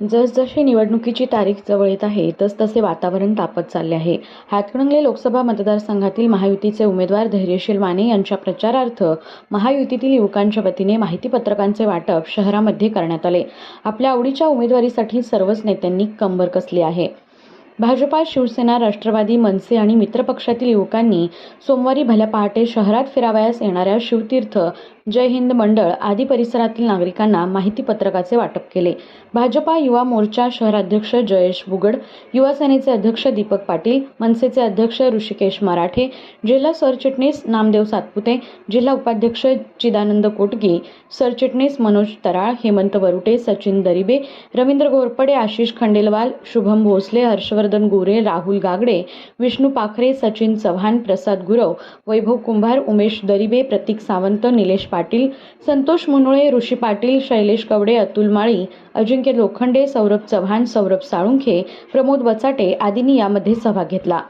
जसजशी निवडणुकीची तारीख जवळ येत आहे तसतसे वातावरण तापत चालले आहे. हातकणंगले लोकसभा मतदारसंघातील महायुतीचे उमेदवार धैर्यशील माने यांच्या प्रचारार्थ महायुतीतील युवकांच्या वतीने माहितीपत्रकांचे वाटप शहरामध्ये करण्यात आले. आपल्या आवडीच्या उमेदवारीसाठी सर्वच नेत्यांनी कंबर कसली आहे. भाजपा शिवसेना राष्ट्रवादी मनसे आणि मित्रपक्षातील युवकांनी सोमवारी भल्या पहाटे शहरात फिरावयास येणाऱ्या शिवतीर्थ जय हिंद मंडळ आदी परिसरातील नागरिकांना माहितीपत्रकाचे वाटप केले. भाजपा युवा मोर्चा शहराध्यक्ष जयेश बुगड युवा सेनेचे अध्यक्ष दीपक पाटील मनसेचे अध्यक्ष ऋषिकेश मराठे जिल्हा सरचिटणीस नामदेव सातपुते जिल्हा उपाध्यक्ष चिदानंद कोटगी सरचिटणीस मनोज तराळ हेमंत वरुटे सचिन दरिबे रवींद्र घोरपडे आशिष खंडेलवाल शुभम भोसले हर्षवर्धन गोरे राहुल गागडे विष्णू पाखरे सचिन चव्हाण प्रसाद गुरव वैभव कुंभार उमेश दरिबे प्रतीक सावंत निलेश पाटील संतोष मुनोळे ऋषी पाटील शैलेश कवडे अतुल माळी अजिंक्य लोखंडे सौरभ चव्हाण सौरभ साळुंखे प्रमोद वचाटे आदींनी यामध्ये सहभाग घेतला.